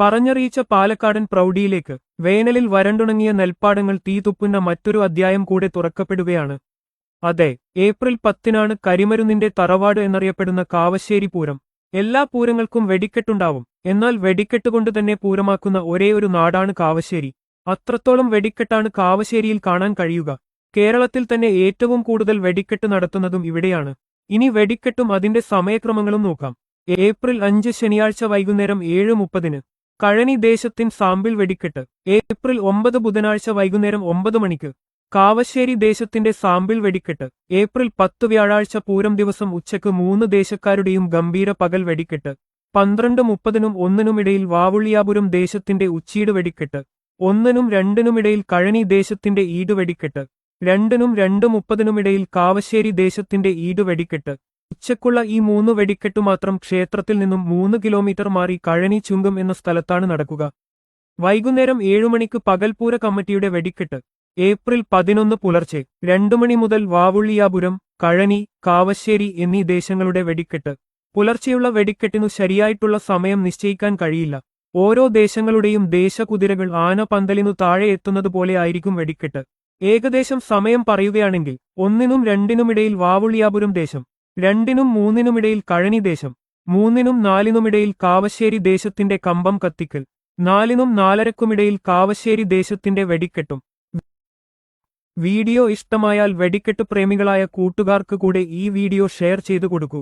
പറഞ്ഞറിയിച്ച പാലക്കാടൻ പ്രൗഢിയിലേക്ക് വേനലിൽ വരണ്ടുണങ്ങിയ നെൽപ്പാടങ്ങൾ തീതുപ്പുന്ന മറ്റൊരു അധ്യായം കൂടെ തുറക്കപ്പെടുകയാണ്. അതെ ഏപ്രിൽ പത്തിനാണ് കരിമരുന്നിന്റെ തറവാട് എന്നറിയപ്പെടുന്ന കാവശ്ശേരി പൂരം. എല്ലാ പൂരങ്ങൾക്കും വെടിക്കെട്ടുണ്ടാവും. എന്നാൽ വെടിക്കെട്ടുകൊണ്ട് തന്നെ പൂരമാക്കുന്ന ഒരേ ഒരു നാടാണ് കാവശ്ശേരി. അത്രത്തോളം വെടിക്കെട്ടാണ് കാവശ്ശേരിയിൽ കാണാൻ കഴിയുക. കേരളത്തിൽ തന്നെ ഏറ്റവും കൂടുതൽ വെടിക്കെട്ട് നടത്തുന്നതും ഇവിടെയാണ്. ഇനി വെടിക്കെട്ടും അതിന്റെ സമയക്രമങ്ങളും നോക്കാം. ഏപ്രിൽ അഞ്ച് ശനിയാഴ്ച വൈകുന്നേരം ഏഴ് മുപ്പതിന് കഴനി ദേശത്തിൻ സാമ്പിൾ വെടിക്കെട്ട്. ഏപ്രിൽ ഒമ്പത് ബുധനാഴ്ച വൈകുന്നേരം ഒമ്പത് മണിക്ക്. കാവശ്ശേരി ദേശത്തിന്റെ സാമ്പിൾ വെടിക്കെട്ട്. ഏപ്രിൽ പത്ത് വ്യാഴാഴ്ച പൂരം ദിവസം ഉച്ചയ്ക്ക് മൂന്ന് ദേശക്കാരുടെയും ഗംഭീര പകൽ വെടിക്കെട്ട്. പന്ത്രണ്ട് മുപ്പതിനും ഒന്നിനുമിടയിൽ വാവുള്ളിയാപുരം ദേശത്തിന്റെ ഉച്ചീട് വെടിക്കെട്ട്. ഒന്നിനും രണ്ടിനുമിടയിൽ കഴനി ദേശത്തിന്റെ ഈട് വെടിക്കെട്ട്. രണ്ടിനും രണ്ട് മുപ്പതിനുമിടയിൽ കാവശ്ശേരി ദേശത്തിന്റെ ഈട് വെടിക്കെട്ട്. ഉച്ചക്കുള്ള ഈ മൂന്ന് വെടിക്കെട്ടു മാത്രം ക്ഷേത്രത്തിൽ നിന്നും മൂന്ന് കിലോമീറ്റർ മാറി കഴനി ചുങ്കം എന്ന സ്ഥലത്താണ് നടക്കുക. വൈകുന്നേരം ഏഴുമണിക്ക് പകൽപൂര കമ്മിറ്റിയുടെ വെടിക്കെട്ട്. ഏപ്രിൽ പതിനൊന്ന് പുലർച്ചെ രണ്ടു മണി മുതൽ വാവുള്ളിയാപുരം കഴനി കാവശ്ശേരി എന്നീ ദേശങ്ങളുടെ വെടിക്കെട്ട്. പുലർച്ചെയുള്ള വെടിക്കെട്ടിനു ശരിയായിട്ടുള്ള സമയം നിശ്ചയിക്കാൻ കഴിയില്ല. ഓരോ ദേശങ്ങളുടെയും ദേശകുതിരകൾ ആന പന്തലിനു താഴെ എത്തുന്നതുപോലെ ആയിരിക്കും വെടിക്കെട്ട്. ഏകദേശം സമയം പറയുകയാണെങ്കിൽ ഒന്നിനും രണ്ടിനുമിടയിൽ വാവുള്ളിയാപുരം ദേശം രണ്ടിനും മൂന്നിനുമിടയിൽ കഴനി ദേശം മൂന്നിനും നാലിനുമിടയിൽ കാവശ്ശേരി ദേശത്തിന്റെ കമ്പം കത്തിക്കൽ നാലിനും നാലരക്കുമിടയിൽ കാവശ്ശേരി ദേശത്തിന്റെ വെടിക്കെട്ടും. വീഡിയോ ഇഷ്ടമായാൽ വെടിക്കെട്ട് പ്രേമികളായ കൂട്ടുകാർക്ക് കൂടെ ഈ വീഡിയോ ഷെയർ ചെയ്തു കൊടുക്കൂ.